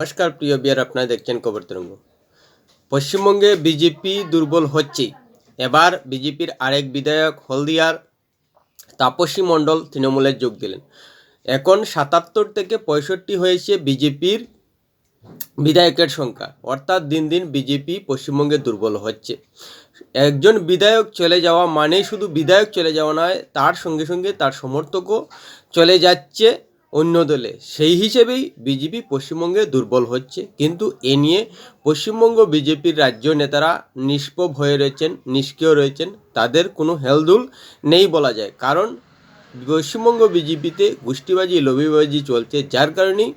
নমস্কার, প্রিয় বিয়ার আপনারা দেখছেন খবর তরঙ্গ। পশ্চিমবঙ্গে বিজেপি দুর্বল হচ্ছে। এবার বিজেপির আরেক বিধায়ক হলদিয়ার তাপসী মণ্ডল তৃণমূলে যোগ দিলেন। এখন সাতাত্তর থেকে পঁয়ষট্টি হয়েছে বিজেপির বিধায়কের সংখ্যা। অর্থাৎ দিন দিন বিজেপি পশ্চিমবঙ্গে দুর্বল হচ্ছে। একজন বিধায়ক চলে যাওয়া মানেই শুধু বিধায়ক চলে যাওয়া নয়, তার সঙ্গে সঙ্গে তার সমর্থকও চলে যাচ্ছে। অন্য দলে। সেই হিসেবেই বিজেপি পশ্চিমবঙ্গে দুর্বল হচ্ছে। কিন্তু এ নিয়ে পশ্চিমবঙ্গ বিজেপির রাজ্য নেতারা নিষ্পভ হয়ে রয়েছেন, নিষ্ক্রিয় রয়েছেন। তাদের কোনো হেলদুল নেই বলা যায়। কারণ পশ্চিমবঙ্গ বিজেপিতে গোষ্ঠীবাজি, লবিবাজি চলছে। যার কারণেই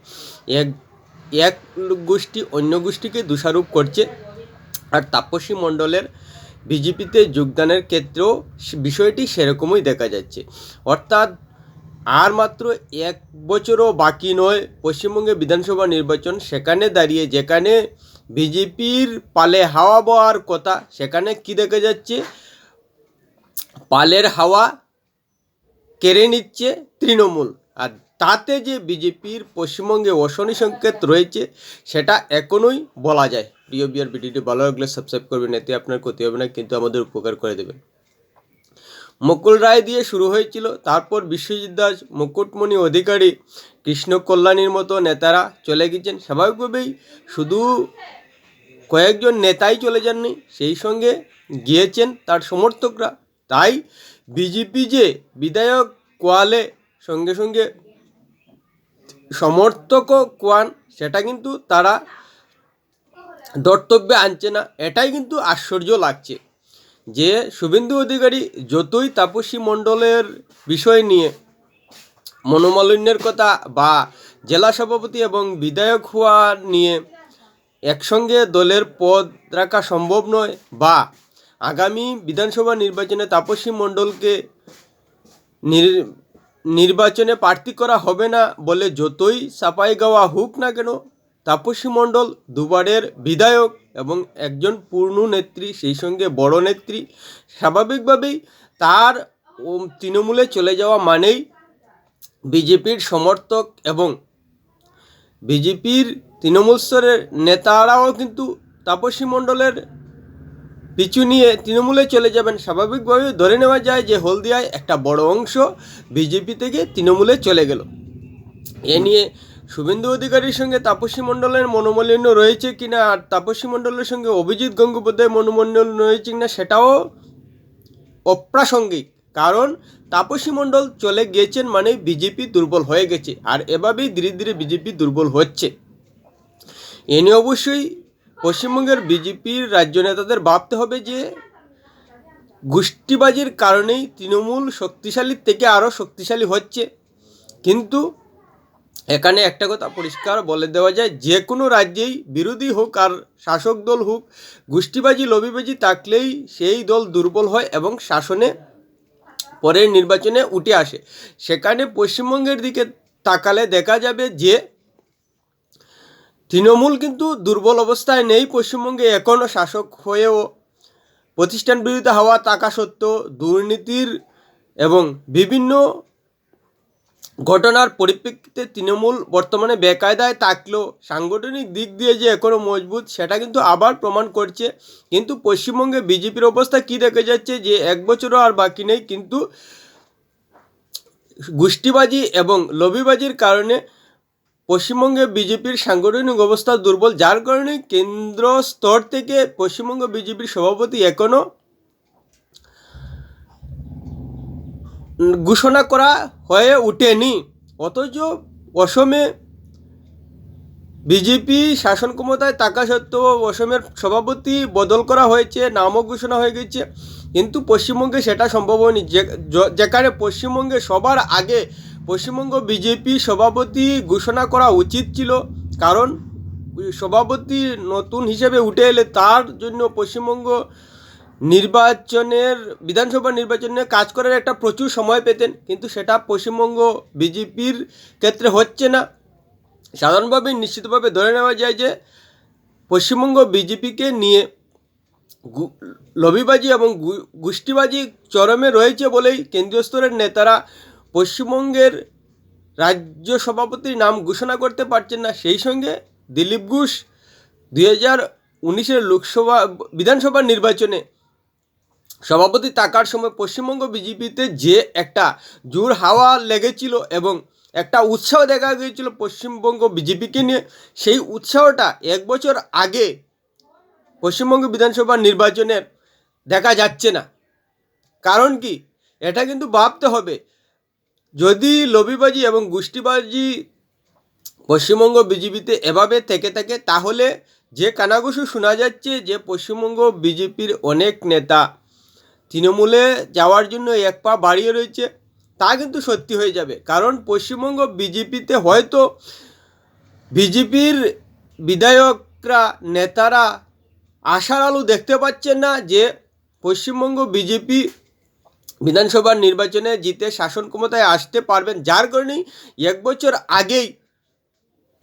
এক এক গোষ্ঠী অন্য গোষ্ঠীকে দোষারোপ করছে। আর তাপসী মণ্ডলের বিজেপিতে যোগদানের ক্ষেত্রেও বিষয়টি সেরকমই দেখা যাচ্ছে। অর্থাৎ আর মাত্র এক বছরও বাকি নয় পশ্চিমবঙ্গে বিধানসভা নির্বাচন সেখানে দাঁড়িয়ে, যেখানে বিজেপির পালে হাওয়া বওয়ার কথা, সেখানে কি দেখা যাচ্ছে? পালের হাওয়া কেড়ে নিচ্ছে তৃণমূল। আর তাতে যে বিজেপির পশ্চিমবঙ্গে অশনি সংকেত রয়েছে, সেটা এখনোই বলা যায়। প্রিয় বিয়ার ভিডিওটি ভালো লাগলে সাবস্ক্রাইব করবেন, এতে আপনার ক্ষতি হবে না, কিন্তু আমাদের উপকার করে দেবেন। মুকুল রায় দিয়ে শুরু হয়েছিল। তারপর বিশ্বজিৎ দাস, মুকুটমণি অধিকারী, কৃষ্ণ কল্যাণীর মতো নেতারা চলে গেছেন। স্বাভাবিকভাবেই শুধু কয়েকজন নেতাই চলে যাননি, সেই সঙ্গে গিয়েছেন তার সমর্থকরা। তাই বিজেপি যে বিধায়ক কোয়ালে সঙ্গে সঙ্গে সমর্থকও কোয়ান, সেটা কিন্তু তারা দর্তব্যে আনছে না। এটাই কিন্তু আশ্চর্য লাগছে। যে শুভেন্দু অধিকারী যতই তাপসী মণ্ডলের বিষয় নিয়ে মনোমালিন্যের কথা বা জেলা সভাপতি এবং বিধায়ক হওয়া নিয়ে একসঙ্গে দলের পদ রাখা সম্ভব নয় বা আগামী বিধানসভা নির্বাচনে তাপসী মণ্ডলকে নির- নির্বাচনে প্রার্থী করা হবে না বলে যতই সাপাই গাওয়া হোক না কেন তাপসী মণ্ডল দুবারের বিধায়ক এবং একজন পূর্ণ নেত্রী, সেই সঙ্গে বড় নেত্রী। স্বাভাবিকভাবেই তার তৃণমূলে চলে যাওয়া মানেই বিজেপির সমর্থক এবং বিজেপির তৃণমূল স্তরের নেতারাও কিন্তু তাপসী মণ্ডলের পিছু নিয়ে তৃণমূলে চলে যাবেন। স্বাভাবিকভাবে ধরে নেওয়া যায় যে হলদিয়ায় একটা বড় অংশ বিজেপি থেকে তৃণমূলে চলে গেল। এ নিয়ে শুভেন্দু অধিকারীর সঙ্গে তাপসী মণ্ডলের মনোমালিন্য রয়েছে কিনা আর তাপসী মণ্ডলের সঙ্গে অভিজিৎ গঙ্গোপাধ্যায় মনোমালিন্য রয়েছে কিনা সেটাও অপ্রাসঙ্গিক। কারণ তাপসী মণ্ডল চলে গিয়েছেন মানে বিজেপি দুর্বল হয়ে গেছে আর এভাবেই ধীরে ধীরে বিজেপি দুর্বল হচ্ছে। এ নিয়ে অবশ্যই পশ্চিমবঙ্গের বিজেপির রাজ্য নেতাদের ভাবতে হবে যে গোষ্ঠীবাজির কারণেই তৃণমূল শক্তিশালী থেকে আরও শক্তিশালী হচ্ছে। কিন্তু এখানে একটা কথা পরিষ্কার বলে দেওয়া যায়, যে কোনো রাজ্যেই বিরোধী হোক আর শাসক দল হোক, গোষ্ঠীবাজি, লবিবাজি থাকলেই সেই দল দুর্বল হয় এবং শাসনে পরের নির্বাচনে উঠে আসে। সেখানে পশ্চিমবঙ্গের দিকে তাকালে দেখা যাবে যে তৃণমূল কিন্তু দুর্বল অবস্থায় নেই পশ্চিমবঙ্গে এখনও শাসক হয়েও প্রতিষ্ঠান বিরোধী হওয়া থাকা সত্ত্বেও দুর্নীতির এবং বিভিন্ন ঘটনার পরিপ্রেক্ষিতে তৃণমূল বর্তমানে বেকায়দায় থাকলেও সাংগঠনিক দিক দিয়ে যে এখনও মজবুত, সেটা কিন্তু আবার প্রমাণ করছে। কিন্তু পশ্চিমবঙ্গে বিজেপির অবস্থা কী দেখা যাচ্ছে যে এক বছরও আর বাকি নেই, কিন্তু গোষ্ঠীবাজি এবং লবিবাজির কারণে পশ্চিমবঙ্গে বিজেপির সাংগঠনিক অবস্থা দুর্বল। যার কারণে কেন্দ্র স্তর থেকে পশ্চিমবঙ্গ বিজেপির সভাপতি এখনও ঘোষণা করা হয়ে ওঠেনি। অথচ অসমে বিজেপি শাসন ক্ষমতায় থাকা সত্ত্বেও অসমের সভাপতি বদল করা হয়েছে, নামও ঘোষণা হয়ে গেছে। কিন্তু পশ্চিমবঙ্গে সেটা সম্ভব হয়নি। যেখানে পশ্চিমবঙ্গে সবার আগে পশ্চিমবঙ্গ বিজেপি সভাপতি ঘোষণা করা উচিত ছিল, কারণ সভাপতি নতুন হিসেবে উঠে এলে তার জন্য পশ্চিমবঙ্গ নির্বাচনের, বিধানসভা নির্বাচনে কাজ করার একটা প্রচুর সময় পেতেন, কিন্তু সেটা পশ্চিমবঙ্গ বিজেপির ক্ষেত্রে হচ্ছে না। সাধারণভাবে নিশ্চিতভাবে ধরে নেওয়া যায় যে, পশ্চিমবঙ্গ বিজেপিকে নিয়ে লবিবাজি এবং গোষ্ঠীবাজি চরমে রয়েছে বলেই কেন্দ্রীয় স্তরের নেতারা পশ্চিমবঙ্গের রাজ্য সভাপতির নাম ঘোষণা করতে পারছেন না। সেই সঙ্গে দিলীপ ঘোষ দুই হাজার উনিশের লোকসভা, বিধানসভা নির্বাচনে সভাপতি থাকার সময় পশ্চিমবঙ্গ বিজেপিতে যে একটা জোর হাওয়া লেগেছিল এবং একটা উৎসাহ দেখা গিয়েছিল পশ্চিমবঙ্গ বিজেপিকে নিয়ে, সেই উৎসাহটা এক বছর আগে পশ্চিমবঙ্গ বিধানসভা নির্বাচনের দেখা যাচ্ছে না। কারণ কি? এটা কিন্তু ভাবতে হবে। যদি লবিবাজি এবং গোষ্ঠীবাজি পশ্চিমবঙ্গ বিজেপিতে এভাবে থেকে থাকে, তাহলে যে কানাঘুষু শোনা যাচ্ছে যে পশ্চিমবঙ্গ বিজেপির অনেক নেতা তৃণমূলে যাওয়ার জন্য এক পা বাড়িয়ে রয়েছে, তা কিন্তু সত্যি হয়ে যাবে। কারণ পশ্চিমবঙ্গ বিজেপিতে হয়তো বিজেপির বিধায়করা, নেতারা আশার আলো দেখতে পাচ্ছেন না যে পশ্চিমবঙ্গ বিজেপি বিধানসভার নির্বাচনে জিতে শাসন ক্ষমতায় আসতে পারবেন। যার কারণেই এক বছর আগেই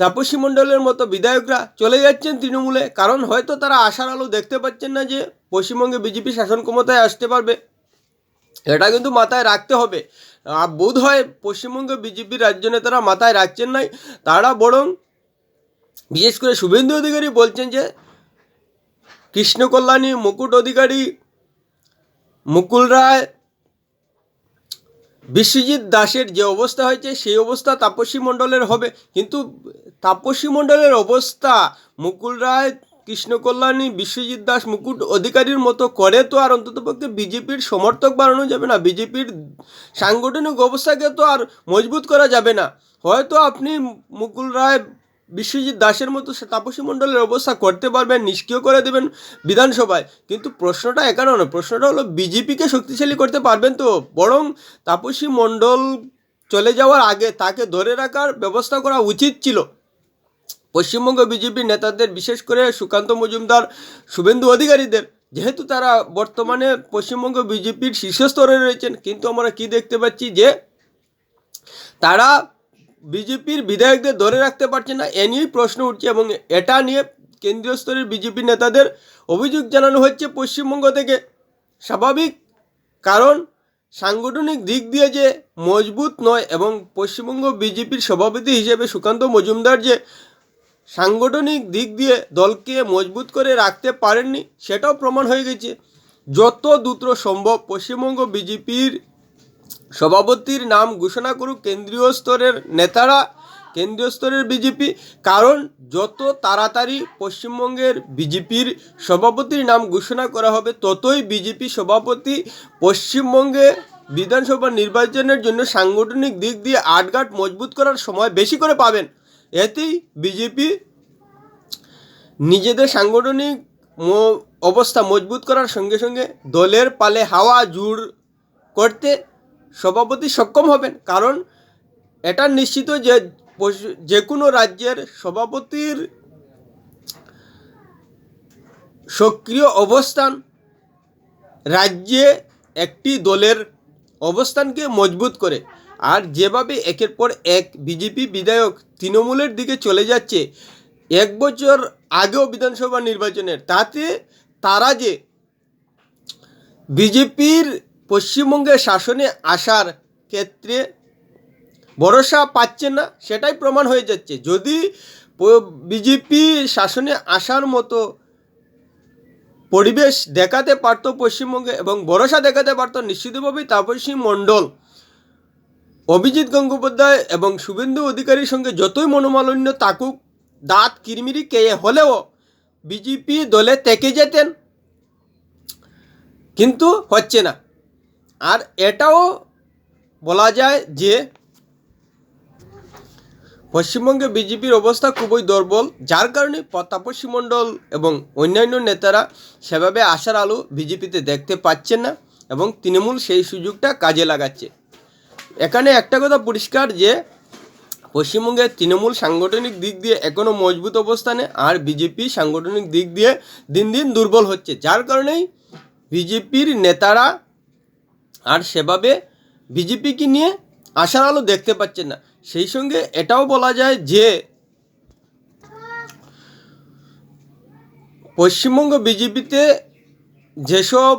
তাপসী মণ্ডলের মতো বিধায়করা চলে যাচ্ছেন তৃণমূলে। কারণ হয়তো তারা আশার আলো দেখতে পাচ্ছেন না যে পশ্চিমবঙ্গে বিজেপি শাসন ক্ষমতায় আসতে পারবে। এটা কিন্তু মাথায় রাখতে হবে। আর বোধ হয় পশ্চিমবঙ্গে বিজেপির রাজ্য নেতারা মাথায় রাখছেন নাই। তারা বরং বিশেষ করে শুভেন্দু অধিকারী বলছেন যে কৃষ্ণ কল্যাণী মুকুট অধিকারী মুকুল রায় বিশ্বজিৎ দাসের যে অবস্থা হয়েছে, সেই অবস্থা তাপসী মণ্ডলের হবে। কিন্তু তাপসী মণ্ডলের অবস্থা মুকুল রায় কৃষ্ণকল্যাণী বিশ্বজিৎ দাস মুকুট অধিকারীর মতো করে তো আর অন্ততপক্ষে বিজেপির সমর্থক বাড়ানো যাবে না। বিজেপির সাংগঠনিক অবস্থাকে তো আর মজবুত করা যাবে না। হয়তো আপনি মুকুল রায় বিশ্বজিৎ দাসের মতো সে তাপসী মণ্ডলের অবস্থা করতে পারবেন, নিষ্ক্রিয় করে দেবেন বিধানসভায়। কিন্তু প্রশ্নটা এখানে নয়, প্রশ্নটা হলো বিজেপিকে শক্তিশালী করতে পারবেন তো? বরং তাপসী মণ্ডল চলে যাওয়ার আগে তাকে ধরে রাখার ব্যবস্থা করা উচিত ছিল। পশ্চিমবঙ্গ বিজেপির নেতাদের, বিশেষ করে সুকান্ত মজুমদার, শুভেন্দু অধিকারীদের। যেহেতু তারা বর্তমানে পশ্চিমবঙ্গ বিজেপির শীর্ষস্তরে রয়েছেন, কিন্তু আমরা কি দেখতে পাচ্ছি যে তারা বিজেপির বিধায়কদের ধরে রাখতে পারছে না, এ নিয়েই প্রশ্ন উঠছে এবং এটা নিয়ে কেন্দ্রীয় স্তরের বিজেপি নেতাদের অভিযোগ জানানো হচ্ছে পশ্চিমবঙ্গ থেকে। স্বাভাবিক কারণ, সাংগঠনিক দিক দিয়ে যে মজবুত নয় এবং পশ্চিমবঙ্গ বিজেপির সভাপতি হিসেবে সুকান্ত মজুমদার যে সাংগঠনিক দিক দিয়ে দলকে মজবুত করে রাখতে পারেননি, সেটাও প্রমাণ হয়ে গেছে। যত দ্রুত সম্ভব পশ্চিমবঙ্গ বিজেপির সভাপতির নাম ঘোষণা করুক কেন্দ্রীয় স্তরের নেতারা, কেন্দ্রীয় স্তরের বিজেপি, কারণ যত তাড়াতাড়ি পশ্চিমবঙ্গের বিজেপির সভাপতির নাম ঘোষণা করা হবে, ততই বিজেপি সভাপতি পশ্চিমবঙ্গে বিধানসভা নির্বাচনের জন্য সাংগঠনিক দিক দিয়ে আটঘাট মজবুত করার সময় বেশি করে পাবেন। এতেই বিজেপি নিজেদের সাংগঠনিক অবস্থা মজবুত করার সঙ্গে সঙ্গে দলের পালে হাওয়া জুড় করতে সভাপতি সক্ষম হবেন। কারণ এটা নিশ্চিত যে যে কোনো রাজ্যের সভাপতির সক্রিয় অবস্থান রাজ্যে একটি দলের অবস্থানকে মজবুত করে। আর যেভাবে একের পর এক বিজেপি বিধায়ক তৃণমূলের দিকে চলে যাচ্ছে, এক বছর আগেও বিধানসভা নির্বাচনের, তাতে তারা যে বিজেপির পশ্চিমবঙ্গে শাসনে আসার ক্ষেত্রে ভরসা পাচ্ছে না, সেটাই প্রমাণ হয়ে যাচ্ছে। যদি বিজেপি শাসনে আসার মতো পরিবেশ দেখাতে পারতো পশ্চিমবঙ্গে এবং ভরসা দেখাতে পারতো নিশ্চিতভাবেই তাপসী মণ্ডল, অভিজিৎ গঙ্গোপাধ্যায় এবং শুভেন্দু অধিকারীর সঙ্গে যতই মনোমালিন্য থাকুক, দাঁত কিরমিরি কেয়ে হলেও বিজেপি দলে থেকে যেতেন। কিন্তু হচ্ছে না। আর এটাও বলা যায় যে পশ্চিমবঙ্গে বিজেপির অবস্থা খুবই দুর্বল, যার কারণে প- তাপসী মণ্ডল এবং অন্যান্য নেতারা সেভাবে আশার আলো বিজেপিতে দেখতে পাচ্ছেন না এবং তৃণমূল সেই সুযোগটা কাজে লাগাচ্ছে। এখানে একটা কথা পরিষ্কার যে পশ্চিমবঙ্গের তৃণমূল সাংগঠনিক দিক দিয়ে এখনও মজবুত অবস্থানে আর বিজেপি সাংগঠনিক দিক দিয়ে দিন দিন দুর্বল হচ্ছে, যার কারণেই বিজেপির নেতারা আর সেভাবে বিজেপিকে নিয়ে আশার আলো দেখতে পাচ্ছেন না। সেই সঙ্গে এটাও বলা যায় যে, পশ্চিমবঙ্গ বিজেপিতে যেসব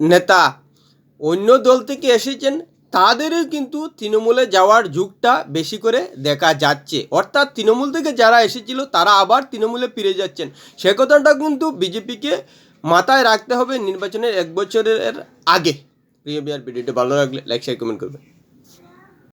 নেতা অন্য দল থেকে এসেছেন, তাদেরও কিন্তু তৃণমূলে যাওয়ার যুগটা বেশি করে দেখা যাচ্ছে। অর্থাৎ তৃণমূল থেকে যারা এসেছিল, তারা আবার তৃণমূলে ফিরে যাচ্ছেন। সে কথাটা কিন্তু বিজেপিকে মাথায় রাখতে হবে নির্বাচনের এক বছরের আগে। প্রিয় বিআরপি, ভিডিওটি ভালো লাগলে লাইক শেয়ার কমেন্ট করবেন।